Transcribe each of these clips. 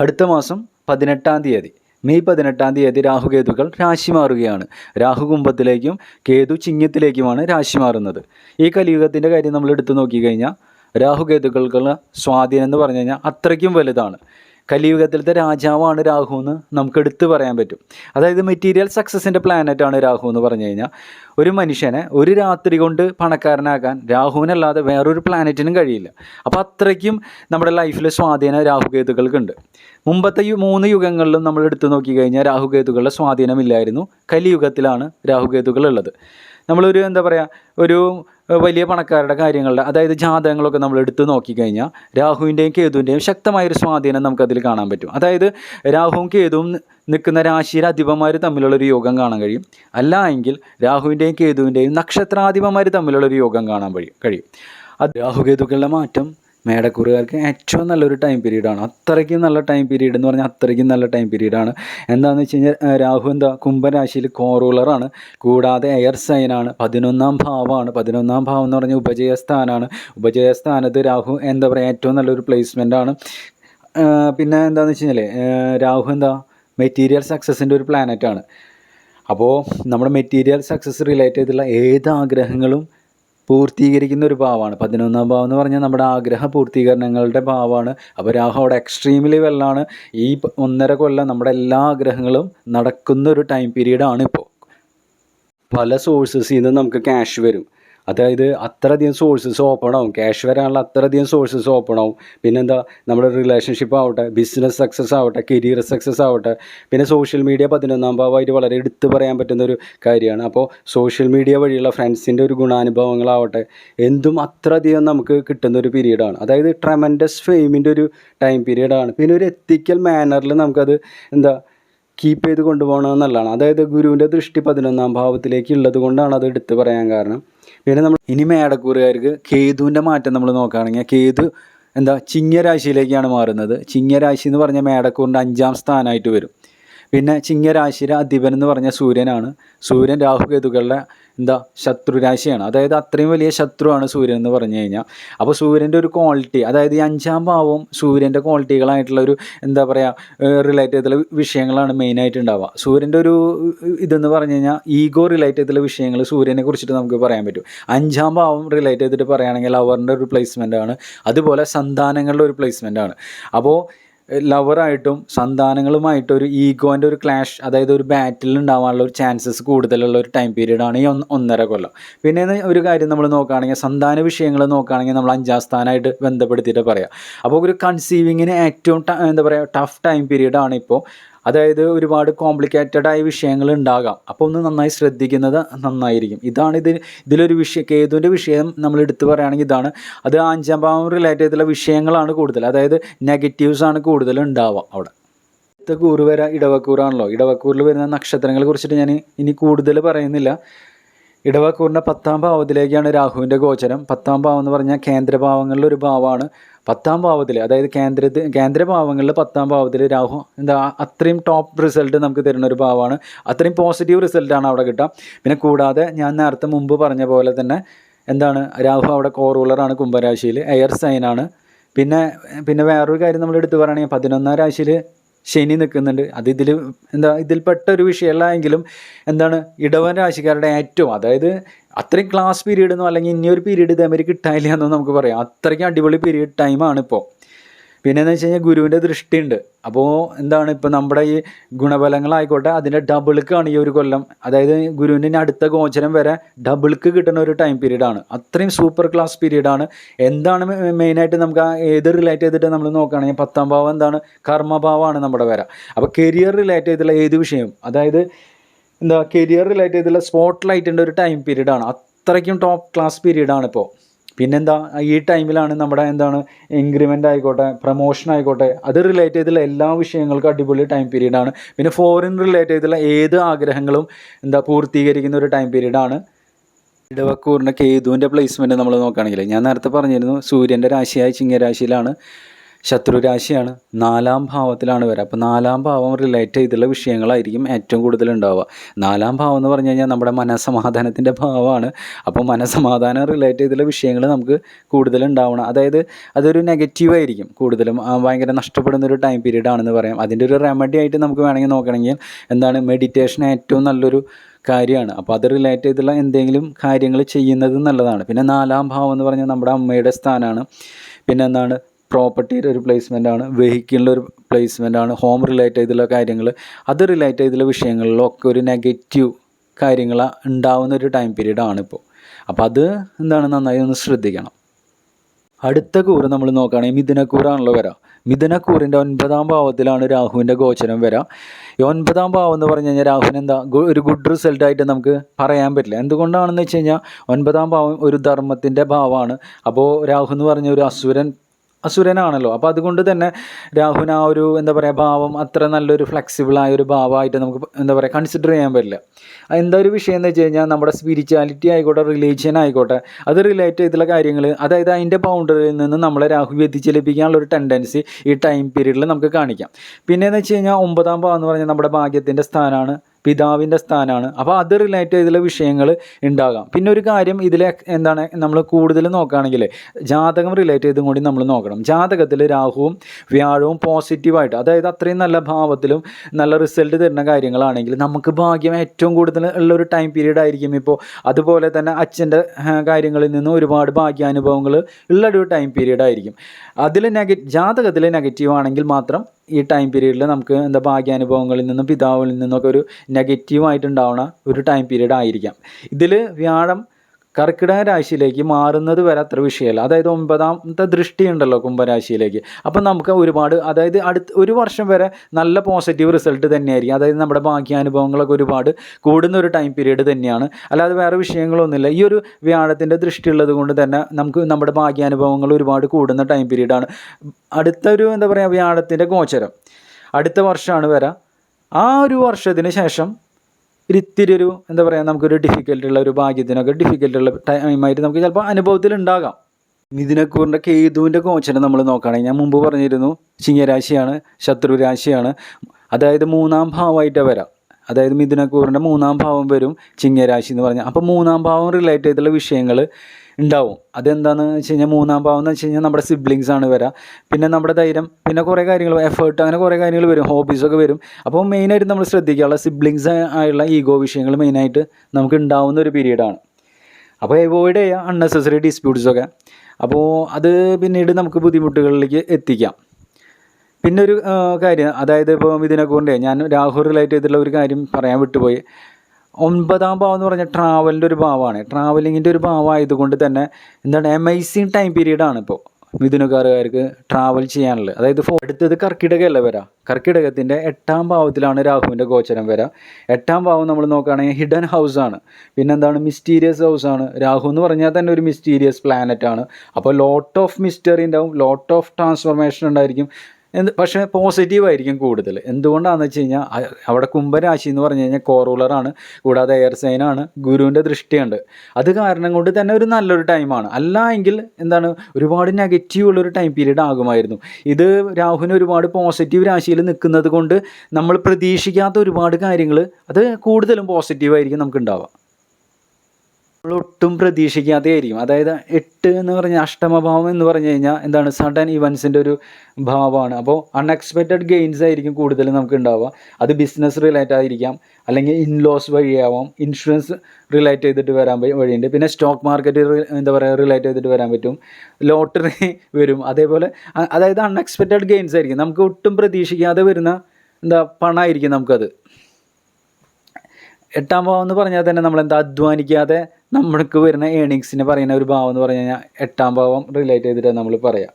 അടുത്ത മാസം പതിനെട്ടാം തീയതി മെയ് പതിനെട്ടാം തീയതി രാഹുകേതുക്കൾ രാശി മാറുകയാണ്. രാഹു കുംഭത്തിലേക്കും കേതു ചിങ്ങത്തിലേക്കുമാണ് രാശി മാറുന്നത്. ഈ കലിയുഗത്തിന്റെ കാര്യം നമ്മൾ എടുത്തു നോക്കിക്കഴിഞ്ഞാൽ രാഹുകേതുക്കൾക്കുള്ള സ്വാധീനം എന്ന് പറഞ്ഞു കഴിഞ്ഞാൽ അത്രയ്ക്കും വലുതാണ്. കലിയുഗത്തിലത്തെ രാജാവാണ് രാഹു എന്ന് നമുക്ക് എടുത്തു പറയാൻ പറ്റും. അതായത് മെറ്റീരിയൽ സക്സസിന്റെ പ്ലാനറ്റാണ് രാഹു എന്ന് പറഞ്ഞു കഴിഞ്ഞാൽ ഒരു മനുഷ്യനെ ഒരു രാത്രി കൊണ്ട് പണക്കാരനാക്കാൻ രാഹുവിനല്ലാതെ വേറൊരു പ്ലാനറ്റിനും കഴിയില്ല. അപ്പോൾ അത്രയ്ക്കും നമ്മുടെ ലൈഫിൽ സ്വാധീനം രാഹുകേതുക്കൾക്കുണ്ട്. മുമ്പത്തെ മൂന്ന് യുഗങ്ങളിലും നമ്മൾ എടുത്തു നോക്കിക്കഴിഞ്ഞാൽ രാഹുകേതുക്കളുടെ സ്വാധീനമില്ലായിരുന്നു. കലിയുഗത്തിലാണ് രാഹുകേതുക്കൾ ഉള്ളത്. നമ്മളൊരു എന്താ പറയുക ഒരു വലിയ പണക്കാരുടെ കാര്യങ്ങളുടെ അതായത് ജാതകങ്ങളൊക്കെ നമ്മൾ എടുത്ത് നോക്കിക്കഴിഞ്ഞാൽ രാഹുവിന്റെയും കേതുവിന്റെയും ശക്തമായൊരു സ്വാധീനം നമുക്കതിൽ കാണാൻ പറ്റും. അതായത് രാഹുവും കേതുവും നിൽക്കുന്ന രാശിയിലെ അധിപന്മാർ തമ്മിലുള്ളൊരു യോഗം കാണാൻ കഴിയും. അല്ല എങ്കിൽ രാഹുവിന്റെയും കേതുവിന്റെയും നക്ഷത്രാധിപന്മാർ തമ്മിലുള്ളൊരു യോഗം കാണാൻ കഴിയും കഴിയും. അത് രാഹുകേതുക്കളുടെ മാറ്റം മേടക്കൂറുകാർക്ക് ഏറ്റവും നല്ലൊരു ടൈം പീരീഡാണ് അത്രയ്ക്കും നല്ല ടൈം പീരീഡ് എന്ന് പറഞ്ഞാൽ അത്രയ്ക്കും നല്ല ടൈം പീരീഡാണ് എന്താണെന്ന് വെച്ച് കഴിഞ്ഞാൽ രാഹു എന്താ കുംഭരാശിയിൽ കോറൂളറാണ് കൂടാതെ എയർ സൈനാണ് പതിനൊന്നാം ഭാവമാണ്. പതിനൊന്നാം ഭാവം എന്ന് പറഞ്ഞാൽ ഉപജയസ്ഥാനാണ്. ഉപജയസ്ഥാനത്ത് രാഹു എന്താ പറയുക ഏറ്റവും നല്ലൊരു പ്ലേസ്മെന്റാണ് പിന്നെ എന്താണെന്ന് വെച്ച് കഴിഞ്ഞാൽ രാഹു എന്താ മെറ്റീരിയൽ സക്സസിന്റെ ഒരു പ്ലാനറ്റാണ് അപ്പോൾ നമ്മുടെ മെറ്റീരിയൽ സക്സസ് റിലേറ്റ് ചെയ്തുള്ള ഏത് ആഗ്രഹങ്ങളും പൂർത്തീകരിക്കുന്ന ഒരു ഭാവമാണ്. പതിനൊന്നാം ഭാവം എന്ന് പറഞ്ഞാൽ നമ്മുടെ ആഗ്രഹ പൂർത്തീകരണങ്ങളുടെ ഭാവമാണ്. അപ്പോൾ രാഹു അവിടെ എക്സ്ട്രീം ലെവലിലാണ് ഈ ഒന്നര കൊല്ലം നമ്മുടെ എല്ലാ ആഗ്രഹങ്ങളും നടക്കുന്ന ഒരു ടൈം പീരീഡാണ് ഇപ്പോൾ. പല സോഴ്സസിൽ നിന്ന് നമുക്ക് ക്യാഷ് വരും. അതായത് അത്രയധികം സോഴ്സസ് ഓപ്പൺ ആവും. ക്യാഷ് വരാനുള്ള അത്രയധികം സോഴ്സസ് ഓപ്പൺ ആവും. പിന്നെന്താ? നമ്മുടെ റിലേഷൻഷിപ്പ് ആവട്ടെ ബിസിനസ് സക്സസ് ആവട്ടെ കരിയർ സക്സസ് ആവട്ടെ. പിന്നെ സോഷ്യൽ മീഡിയ പതിനൊന്നാം ഭാവമായിട്ട് വളരെ എടുത്തു പറയാൻ പറ്റുന്ന ഒരു കാര്യമാണ്. അപ്പോൾ സോഷ്യൽ മീഡിയ വഴിയുള്ള ഫ്രണ്ട്സിന്റെ ഒരു ഗുണാനുഭവങ്ങളാവട്ടെ എന്തും അത്രയധികം നമുക്ക് കിട്ടുന്ന ഒരു പീരീഡാണ് അതായത് ട്രമൻഡസ് ഫെയിമിന്റെ ഒരു ടൈം പീരീഡാണ് പിന്നെ ഒരു എത്തിക്കൽ മാനറിൽ നമുക്കത് എന്താ കീപ്പ് ചെയ്ത് കൊണ്ടുപോകണം അതായത് ഗുരുവിന്റെ ദൃഷ്ടി പതിനൊന്നാം ഭാവത്തിലേക്ക് ഉള്ളത് കൊണ്ടാണ് അത് എടുത്തു പറയാൻ കാരണം. പിന്നെ നമ്മൾ ഇനി മേടക്കൂറുകാർക്ക് കേതുവിന്റെ മാറ്റം നമ്മൾ നോക്കുകയാണെങ്കിൽ കേതു എന്താ ചിങ്ങരാശിയിലേക്കാണ് മാറുന്നത്. ചിങ്ങരാശി എന്ന് പറഞ്ഞാൽ മേടക്കൂറിന്റെ അഞ്ചാം സ്ഥാനമായിട്ട് വരും. പിന്നെ ചിങ്ങരാശിയിലെ അധിപൻ എന്ന് പറഞ്ഞ സൂര്യനാണ്. സൂര്യൻ രാഹുകേതുക്കളുടെ എന്താ ശത്രുരാശിയാണ്. അതായത് അത്രയും വലിയ ശത്രുവാണ് സൂര്യൻ എന്ന് പറഞ്ഞു കഴിഞ്ഞാൽ. അപ്പോൾ സൂര്യന്റെ ഒരു ക്വാളിറ്റി അതായത് ഈ അഞ്ചാം ഭാവം സൂര്യന്റെ ക്വാളിറ്റികളായിട്ടുള്ള ഒരു എന്താ പറയുക റിലേറ്റ് ചെയ്തിട്ടുള്ള വിഷയങ്ങളാണ് മെയിനായിട്ട് ഉണ്ടാവുക. സൂര്യന്റെ ഒരു ഇതെന്ന് പറഞ്ഞു കഴിഞ്ഞാൽ ഈഗോ റിലേറ്റ് ചെയ്തിട്ടുള്ള വിഷയങ്ങൾ സൂര്യനെ കുറിച്ചിട്ട് നമുക്ക് പറയാൻ പറ്റും. അഞ്ചാം ഭാവം റിലേറ്റ് ചെയ്തിട്ട് പറയുകയാണെങ്കിൽ അവറിന്റെ ഒരു പ്ലേസ്മെന്റ് ആണ്. അതുപോലെ സന്താനങ്ങളുടെ ഒരു പ്ലേസ്മെന്റ് ആണ്. അപ്പോൾ ലവറായിട്ടും സന്താനങ്ങളുമായിട്ട് ഒരു ഈഗോന്റെ ഒരു ക്ലാഷ് അതായത് ഒരു ബാറ്റിൽ ഉണ്ടാവാനുള്ള ഒരു ചാൻസസ് കൂടുതലുള്ള ഒരു ടൈം പീരീഡാണ് ഈ ഒന്ന് ഒന്നര കൊല്ലം. പിന്നെ ഒരു കാര്യം നമ്മൾ നോക്കുകയാണെങ്കിൽ സന്താന വിഷയങ്ങൾ നോക്കുകയാണെങ്കിൽ നമ്മൾ അഞ്ചാം സ്ഥാനമായിട്ട് ബന്ധപ്പെടുത്തിയിട്ട് പറയാം. അപ്പോൾ ഒരു കൺസീവിങ്ങിന് ഏറ്റവും എന്താ പറയുക ടഫ് ടൈം പീരീഡാണ് ഇപ്പോൾ അതായത് ഒരുപാട് കോംപ്ലിക്കേറ്റഡ് ആയ വിഷയങ്ങൾ ഉണ്ടാകാം. അപ്പോൾ ഒന്ന് നന്നായി ശ്രദ്ധിക്കുന്നത് നന്നായിരിക്കും. ഇതാണ് ഇതിൽ ഇതിലൊരു വിഷയം കേതുവിന്റെ വിഷയം നമ്മൾ എടുത്തു പറയുകയാണെങ്കിൽ ഇതാണ്. അത് അഞ്ചാം ഭാവം റിലേറ്റ് ചെയ്തുള്ള വിഷയങ്ങളാണ് കൂടുതൽ. അതായത് നെഗറ്റീവ്സ് ആണ് കൂടുതൽ ഉണ്ടാവുക അവിടെ. അടുത്ത കൂറ് വര ഇടവക്കൂറാണല്ലോ. ഇടവക്കൂറിൽ വരുന്ന നക്ഷത്രങ്ങളെ കുറിച്ചിട്ട് ഞാൻ ഇനി കൂടുതൽ പറയുന്നില്ല. ഇടവക്കൂറിന്റെ പത്താം ഭാവത്തിലേക്കാണ് രാഹുവിന്റെ ഗോചരം. പത്താം ഭാവം എന്ന് പറഞ്ഞാൽ കേന്ദ്രഭാവങ്ങളിൽ ഒരു ഭാവമാണ് പത്താം ഭാവത്തിൽ അതായത് കേന്ദ്രത്തിൽ കേന്ദ്രഭാവങ്ങളിൽ പത്താം ഭാവത്തിൽ രാഹു എന്താ അത്രയും ടോപ്പ് റിസൾട്ട് നമുക്ക് തരുന്ന ഒരു ഭാവമാണ് അത്രയും പോസിറ്റീവ് റിസൾട്ടാണ് അവിടെ കിട്ടുക. പിന്നെ കൂടാതെ ഞാൻ നേരത്തെ മുമ്പ് പറഞ്ഞ പോലെ തന്നെ എന്താണ് രാഹു അവിടെ കോ റൂളറാണ് കുംഭരാശിയിൽ എയർ സൈനാണ് പിന്നെ പിന്നെ വേറൊരു കാര്യം നമ്മൾ എടുത്തു പറയുകയാണെങ്കിൽ പതിനൊന്നാം രാശിയിൽ ശനി നിൽക്കുന്നുണ്ട്. അത് ഇതിൽ എന്താ ഇതിൽപ്പെട്ട ഒരു വിഷയമല്ല എങ്കിലും എന്താണ് ഇടവൻ രാശിക്കാരുടെ ഏറ്റവും അതായത് അത്രയും ക്ലാസ് പീരീഡ് എന്നോ അല്ലെങ്കിൽ ഇനിയൊരു പീരീഡ് ഇതേമാതിരി കിട്ടാനില്ല എന്നോ നമുക്ക് പറയാം. അത്രയ്ക്കും അടിപൊളി പീരീഡ് ടൈമാണ് ഇപ്പോൾ പിന്നെ എന്ന് വെച്ച് കഴിഞ്ഞാൽ ഗുരുവിന്റെ ദൃഷ്ടിയുണ്ട്. അപ്പോൾ എന്താണ് ഇപ്പോൾ നമ്മുടെ ഈ ഗുണഫലങ്ങളായിക്കോട്ടെ അതിന്റെ ഡബിൾക്കാണ് ഈ ഒരു കൊല്ലം. അതായത് ഗുരുവിന്റെ അടുത്ത ഗോചരം വരെ ഡബിൾക്ക് കിട്ടുന്ന ഒരു ടൈം പീരീഡാണ് അത്രയും സൂപ്പർ ക്ലാസ് പീരീഡാണ് എന്താണ് മെയിനായിട്ട് നമുക്ക് ആ ഏത് റിലേറ്റ് ചെയ്തിട്ട് നമ്മൾ നോക്കുകയാണെങ്കിൽ പത്താം ഭാവം എന്താണ്? കർമ്മഭാവമാണ് നമ്മുടെ വര. അപ്പോൾ കരിയർ റിലേറ്റ് ചെയ്തുള്ള ഏത് വിഷയം? അതായത് എന്താ കരിയർ റിലേറ്റ് ചെയ്തുള്ള സ്പോട്ട് ലൈറ്റിന്റെ ഒരു ടൈം പീരീഡാണ് അത്രയ്ക്കും ടോപ്പ് ക്ലാസ് പീരീഡാണ് ഇപ്പോൾ പിന്നെന്താ ഈ ടൈമിലാണ് നമ്മുടെ എന്താണ് ഇൻക്രിമെന്റ് ആയിക്കോട്ടെ പ്രൊമോഷൻ ആയിക്കോട്ടെ അത് റിലേറ്റ് ചെയ്തുള്ള എല്ലാ വിഷയങ്ങൾക്കും അടിപൊളി ടൈം പീരീഡാണ് പിന്നെ ഫോറിൻ റിലേറ്റ് ചെയ്തുള്ള ഏത് ആഗ്രഹങ്ങളും എന്താ പൂർത്തീകരിക്കുന്ന ഒരു ടൈം പീരീഡാണ് ഇടവക്കൂറിന്റെ കേതുവിന്റെ പ്ലേസ്മെന്റ് നമ്മൾ നോക്കുകയാണെങ്കിൽ ഞാൻ നേരത്തെ പറഞ്ഞിരുന്നു സൂര്യന്റെ രാശിയായ ചിങ്ങരാശിയിലാണ്. ശത്രുരാശിയാണ്. നാലാം ഭാവത്തിലാണ് വരിക അപ്പോൾ നാലാം ഭാവം റിലേറ്റ് ചെയ്തുള്ള വിഷയങ്ങളായിരിക്കും ഏറ്റവും കൂടുതൽ ഉണ്ടാവുക. നാലാം ഭാവം എന്ന് പറഞ്ഞു കഴിഞ്ഞാൽ നമ്മുടെ മനസ്സമാധാനത്തിന്റെ ഭാവമാണ്. അപ്പോൾ മനസ്സമാധാനം റിലേറ്റ് ചെയ്തുള്ള വിഷയങ്ങൾ നമുക്ക് കൂടുതൽ ഉണ്ടാവണം. അതായത് അതൊരു നെഗറ്റീവ് ആയിരിക്കും കൂടുതലും. ഭയങ്കര നഷ്ടപ്പെടുന്ന ഒരു ടൈം പീരീഡ് ആണെന്ന് പറയാം. അതിന്റെ ഒരു റെമഡി ആയിട്ട് നമുക്ക് വേണമെങ്കിൽ നോക്കണമെങ്കിൽ എന്താണ് മെഡിറ്റേഷൻ ഏറ്റവും നല്ലൊരു കാര്യമാണ്. അപ്പോൾ അത് റിലേറ്റ് ചെയ്തുള്ള എന്തെങ്കിലും കാര്യങ്ങൾ ചെയ്യുന്നത് നല്ലതാണ്. പിന്നെ നാലാം ഭാവം എന്ന് പറഞ്ഞാൽ നമ്മുടെ അമ്മയുടെ സ്ഥാനമാണ്. പിന്നെ എന്താണ് പ്രോപ്പർട്ടിയുടെ ഒരു പ്ലേസ്മെന്റ് ആണ് വെഹിക്കിളിന്റെ ഒരു പ്ലേസ്മെന്റ് ആണ് ഹോം റിലേറ്റ് ചെയ്തുള്ള കാര്യങ്ങൾ. അത് റിലേറ്റ് ചെയ്തുള്ള വിഷയങ്ങളിലൊക്കെ ഒരു നെഗറ്റീവ് കാര്യങ്ങൾ ഉണ്ടാവുന്ന ഒരു ടൈം പീരീഡ് ആണ് ഇപ്പോൾ അപ്പോൾ അത് എന്താണ്? നന്നായി ഒന്ന് ശ്രദ്ധിക്കണം. അടുത്ത കൂറ് നമ്മൾ നോക്കുകയാണെങ്കിൽ മിഥുനക്കൂറാണല്ലോ വരാം. മിഥുനക്കൂറിന്റെ ഒൻപതാം ഭാവത്തിലാണ് രാഹുവിന്റെ ഗോചരം വരാം. ഈ ഒൻപതാം ഭാവം എന്ന് പറഞ്ഞു കഴിഞ്ഞാൽ രാഹുവിന് എന്താ? ഒരു ഗുഡ് റിസൾട്ട് ആയിട്ട് നമുക്ക് പറയാൻ പറ്റില്ല. എന്തുകൊണ്ടാണെന്ന് വെച്ച് കഴിഞ്ഞാൽ ഒൻപതാം ഭാവം ഒരു ധർമ്മത്തിന്റെ ഭാവമാണ്. അപ്പോൾ രാഹു എന്ന് പറഞ്ഞ ഒരു അസുരൻ അസുരനാണല്ലോ. അപ്പോൾ അതുകൊണ്ട് തന്നെ രാഹുവിന് ആ ഒരു എന്താ പറയുക ഭാവം അത്ര നല്ലൊരു ഫ്ലെക്സിബിളായ ഒരു ഭാവമായിട്ട് നമുക്ക് എന്താ പറയുക കൺസിഡർ ചെയ്യാൻ പറ്റില്ല. എന്താ ഒരു വിഷയം എന്ന് വെച്ച് കഴിഞ്ഞാൽ നമ്മുടെ സ്പിരിച്വാലിറ്റി ആയിക്കോട്ടെ റിലീജിയൻ ആയിക്കോട്ടെ അത് റിലേറ്റ് ചെയ്തുള്ള കാര്യങ്ങൾ അതായത് അതിന്റെ ബൗണ്ടറിയിൽ നിന്ന് നമ്മളെ രാഹു വ്യതിചലിപ്പിക്കാനുള്ള ഒരു ടെൻഡൻസി ഈ ടൈം പീരീഡിൽ നമുക്ക് കാണിക്കാം. പിന്നെയെന്ന് വെച്ച് കഴിഞ്ഞാൽ ഒമ്പതാം ഭാവം എന്ന് പറഞ്ഞാൽ നമ്മുടെ ഭാഗ്യത്തിന്റെ സ്ഥാനമാണ്. പിതാവിന്റെ സ്ഥാനമാണ്. അപ്പോൾ അത് റിലേറ്റ് ചെയ്തുള്ള വിഷയങ്ങൾ ഉണ്ടാകാം. പിന്നെ ഒരു കാര്യം ഇതിൽ എന്താണ് നമ്മൾ കൂടുതൽ നോക്കുകയാണെങ്കിൽ ജാതകം റിലേറ്റ് ചെയ്തും കൂടി നമ്മൾ നോക്കണം. ജാതകത്തിൽ രാഹുവും വ്യാഴവും പോസിറ്റീവായിട്ട് അതായത് അത്രയും നല്ല ഭാവത്തിലും നല്ല റിസൾട്ട് തരുന്ന കാര്യങ്ങളാണെങ്കിൽ നമുക്ക് ഭാഗ്യം ഏറ്റവും കൂടുതൽ ഉള്ള ഒരു ടൈം പീരീഡ് ആയിരിക്കും ഇപ്പോൾ. അതുപോലെ തന്നെ അച്ഛന്റെ കാര്യങ്ങളിൽ നിന്നും ഒരുപാട് ഭാഗ്യാനുഭവങ്ങൾ ഉള്ള ഒരു ടൈം പീരീഡ് ആയിരിക്കും. അതിൽ നെഗ ജാതകത്തിൽ നെഗറ്റീവ് ആണെങ്കിൽ മാത്രം ഈ ടൈം പീരീഡിൽ നമുക്ക് എന്താ ഭാഗ്യാനുഭവങ്ങളിൽ നിന്നും പിതാവിൽ നിന്നൊക്കെ ഒരു നെഗറ്റീവായിട്ടുണ്ടാവുന്ന ഒരു ടൈം പീരീഡ് ആയിരിക്കാം. ഇതിൽ വ്യാഴം കർക്കിടക രാശിയിലേക്ക് മാറുന്നത് വരെ അത്ര വിഷയമല്ല. അതായത് ഒമ്പതാമത്തെ ദൃഷ്ടി ഉണ്ടല്ലോ കുംഭരാശിയിലേക്ക്. അപ്പം നമുക്ക് ഒരുപാട് അതായത് അടുത്ത ഒരു വർഷം വരെ നല്ല പോസിറ്റീവ് റിസൾട്ട് തന്നെയായിരിക്കും. അതായത് നമ്മുടെ ഭാഗ്യാനുഭവങ്ങളൊക്കെ ഒരുപാട് കൂടുന്ന ഒരു ടൈം പീരീഡ് തന്നെയാണ്. അല്ലാതെ വേറെ വിഷയങ്ങളൊന്നുമില്ല. ഈ ഒരു വ്യാഴത്തിന്റെ ദൃഷ്ടി ഉള്ളത് കൊണ്ട് തന്നെ നമുക്ക് നമ്മുടെ ഭാഗ്യാനുഭവങ്ങൾ ഒരുപാട് കൂടുന്ന ടൈം പീരീഡാണ് അടുത്തൊരു എന്താ പറയുക വ്യാഴത്തിന്റെ ഗോചരം. അടുത്ത വർഷമാണ് വരാം. ആ ഒരു വർഷത്തിന് ശേഷം ഒരു ഇത്തിരി ഒരു എന്താ പറയുക നമുക്കൊരു ഡിഫിക്കൽട്ട് ഉള്ള ഒരു ഭാഗ്യത്തിനൊക്കെ ഡിഫിക്കൽട്ട് ഉള്ള ടൈമായിട്ട് നമുക്ക് ചിലപ്പോൾ അനുഭവത്തിൽ ഉണ്ടാകാം മിഥുനക്കൂറിന്റെ കേതുവിന്റെ കോച്ചനെ നമ്മൾ നോക്കുകയാണെങ്കിൽ ഞാൻ മുമ്പ് പറഞ്ഞിരുന്നു ചിങ്ങരാശിയാണ് ശത്രു രാശിയാണ്. അതായത് മൂന്നാം ഭാവമായിട്ട് വരാം. അതായത് മിഥുനക്കൂറിന്റെ മൂന്നാം ഭാവം വരും ചിങ്ങരാശി എന്ന് പറഞ്ഞാൽ. അപ്പോൾ മൂന്നാം ഭാവം റിലേറ്റ് ചെയ്തിട്ടുള്ള വിഷയങ്ങൾ ഉണ്ടാവും. അതെന്താണെന്ന് വെച്ച് കഴിഞ്ഞാൽ മൂന്നാം ഭാവം എന്ന് വെച്ച് കഴിഞ്ഞാൽ നമ്മുടെ സിബ്ലിങ്സ് ആണ് വരിക പിന്നെ നമ്മുടെ ധൈര്യം പിന്നെ കുറേ കാര്യങ്ങൾ എഫേർട്ട് അങ്ങനെ കുറേ കാര്യങ്ങൾ വരും ഹോബീസൊക്കെ വരും. അപ്പോൾ മെയിനായിട്ട് നമ്മൾ ശ്രദ്ധിക്കാനുള്ള സിബ്ലിങ്സ് ആയുള്ള ഈഗോ വിഷയങ്ങൾ മെയിനായിട്ട് നമുക്ക് ഉണ്ടാവുന്ന ഒരു പീരീഡാണ് അപ്പോൾ അവോയ്ഡ് ചെയ്യുക അൺനെസസറി ഡിസ്പ്യൂട്ട്സൊക്കെ അപ്പോൾ അത് പിന്നീട് നമുക്ക് ബുദ്ധിമുട്ടുകളിലേക്ക് എത്തിക്കാം. പിന്നെ ഒരു കാര്യം അതായത് ഇപ്പോൾ ഇതിനെക്കൊണ്ട് ഞാൻ രാഹുൽ റിലേറ്റ് ചെയ്തിട്ടുള്ള ഒരു കാര്യം പറയാൻ വിട്ടുപോയി. ഒൻപതാം ഭാവം എന്ന് പറഞ്ഞാൽ ട്രാവലിന്റെ ഒരു ഭാവമാണ്. ട്രാവലിങ്ങിന്റെ ഒരു ഭാവം ആയതുകൊണ്ട് തന്നെ എന്താണ് അമേസിങ് ടൈം പീരീഡാണ് ഇപ്പോൾ മിഥുനക്കാരുകാർക്ക് ട്രാവൽ ചെയ്യാനുള്ളത്. അതായത് ഫോ അടുത്തത് കർക്കിടകമല്ല വരാം? കർക്കിടകത്തിന്റെ എട്ടാം ഭാവത്തിലാണ് രാഹുവിന്റെ ഗോചരം വരാം. എട്ടാം ഭാവം നമ്മൾ നോക്കുകയാണെങ്കിൽ ഹിഡൻ ഹൗസ് ആണ്. പിന്നെന്താണ് മിസ്റ്റീരിയസ് ഹൗസ് ആണ്. രാഹു എന്ന് പറഞ്ഞാൽ തന്നെ ഒരു മിസ്റ്റീരിയസ് പ്ലാനറ്റ് ആണ്. അപ്പോൾ ലോട്ട് ഓഫ് മിസ്റ്ററി ഉണ്ടാവും. ലോട്ട് ഓഫ് ട്രാൻസ്ഫോർമേഷൻ ഉണ്ടായിരിക്കും. എന്ത് പക്ഷേ പോസിറ്റീവ് ആയിരിക്കും കൂടുതൽ. എന്തുകൊണ്ടാണെന്ന് വെച്ച് കഴിഞ്ഞാൽ അവിടെ കുംഭരാശി എന്ന് പറഞ്ഞു കഴിഞ്ഞാൽ കോറൂളറാണ് കൂടാതെ എയർ സൈനാണ് ഗുരുവിന്റെ ദൃഷ്ടിയുണ്ട്. അത് കാരണം കൊണ്ട് തന്നെ ഒരു നല്ലൊരു ടൈമാണ് അല്ല എങ്കിൽ എന്താണ് ഒരുപാട് നെഗറ്റീവ് ഉള്ളൊരു ടൈം പീരീഡ് ആകുമായിരുന്നു. ഇത് രാഹുവിന് ഒരുപാട് പോസിറ്റീവ് രാശിയിൽ നിൽക്കുന്നത് കൊണ്ട് നമ്മൾ പ്രതീക്ഷിക്കാത്ത ഒരുപാട് കാര്യങ്ങൾ അത് കൂടുതലും പോസിറ്റീവായിരിക്കും നമുക്ക് ഉണ്ടാവുക. നമ്മൾ ഒട്ടും പ്രതീക്ഷിക്കാതെയായിരിക്കും. അതായത് എട്ട് എന്ന് പറഞ്ഞ അഷ്ടമഭാവം എന്ന് പറഞ്ഞു കഴിഞ്ഞാൽ എന്താണ്? സഡൻ ഇവൻസിന്റെ ഒരു ഭാവമാണ്. അപ്പോൾ അൺഎക്സ്പെക്റ്റഡ് ഗെയിൻസ് ആയിരിക്കും കൂടുതൽ നമുക്ക് ഉണ്ടാവുക. അത് ബിസിനസ് റിലേറ്റ് ആയിരിക്കാം. അല്ലെങ്കിൽ ഇൻലോസ് വഴിയാവാം. ഇൻഷുറൻസ് റിലേറ്റ് ചെയ്തിട്ട് വരാൻ വഴി- വഴിയുണ്ട്. പിന്നെ സ്റ്റോക്ക് മാർക്കറ്റ് എന്താ പറയുക റിലേറ്റ് ചെയ്തിട്ട് വരാൻ പറ്റും. ലോട്ടറി വരും. അതേപോലെ അതായത് അൺഎക്സ്പെക്റ്റഡ് ഗെയിൻസ് ആയിരിക്കും. നമുക്ക് ഒട്ടും പ്രതീക്ഷിക്കാതെ വരുന്ന എന്താ പണമായിരിക്കും നമുക്കത്. എട്ടാം ഭാവം എന്ന് പറഞ്ഞാൽ തന്നെ നമ്മൾ എന്താ അധ്വാനിക്കാതെ നമ്മൾക്ക് വരുന്ന ഏണിങ്സിന് പറയുന്ന ഒരു ഭാവം എന്ന് പറഞ്ഞു കഴിഞ്ഞാൽ എട്ടാം ഭാവം റിലേറ്റ് ചെയ്തിട്ട് നമ്മൾ പറയാം.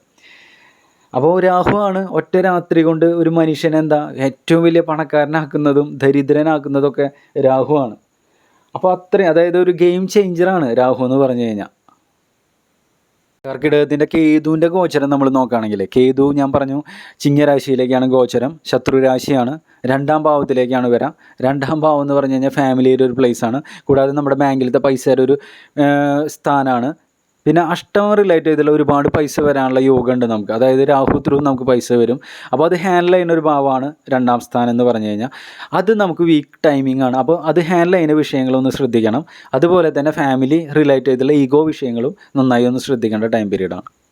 അപ്പോൾ രാഹു ആണ് ഒറ്റ രാത്രി കൊണ്ട് ഒരു മനുഷ്യനെ എന്താ ഏറ്റവും വലിയ പണക്കാരനാക്കുന്നതും ദരിദ്രനാക്കുന്നതൊക്കെ രാഹു ആണ്. അപ്പോൾ അത്രയും അതായത് ഒരു ഗെയിം ചേഞ്ചറാണ് രാഹു എന്ന് പറഞ്ഞു കഴിഞ്ഞാൽ കർക്കിടകത്തിന്റെ കേതുവിന്റെ ഗോചരം നമ്മൾ നോക്കുകയാണെങ്കിൽ കേതു ഞാൻ പറഞ്ഞു ചിങ്ങരാശിയിലേക്കാണ് ഗോചരം ശത്രുരാശിയാണ് രണ്ടാം ഭാവത്തിലേക്കാണ് വരാം. രണ്ടാം ഭാവം എന്ന് പറഞ്ഞു കഴിഞ്ഞാൽ ഫാമിലിയുടെ ഒരു പ്ലേസ് ആണ്. കൂടാതെ നമ്മുടെ ബാങ്കിലത്തെ പൈസയുടെ ഒരു സ്ഥാനമാണ് പിന്നെ അഷ്ടമ റിലേറ്റ് ചെയ്തുള്ള ഒരുപാട് പൈസ വരാനുള്ള യോഗ ഉണ്ട് നമുക്ക്. അതായത് രാഹു ത്രൂ നമുക്ക് പൈസ വരും. അപ്പോൾ അത് ഹാൻഡിൽ ചെയ്യുന്ന ഒരു ഭാവമാണ് രണ്ടാം സ്ഥാനം എന്ന് പറഞ്ഞു കഴിഞ്ഞാൽ. അത് നമുക്ക് വീക്ക് ടൈമിംഗ് ആണ്. അപ്പോൾ അത് ഹാൻഡിൽ ചെയ്യുന്ന വിഷയങ്ങളൊന്ന് ശ്രദ്ധിക്കണം. അതുപോലെ തന്നെ ഫാമിലി റിലേറ്റ് ചെയ്തുള്ള ഈഗോ വിഷയങ്ങളും നന്നായി ഒന്ന് ശ്രദ്ധിക്കേണ്ട ടൈം പീരീഡാണ്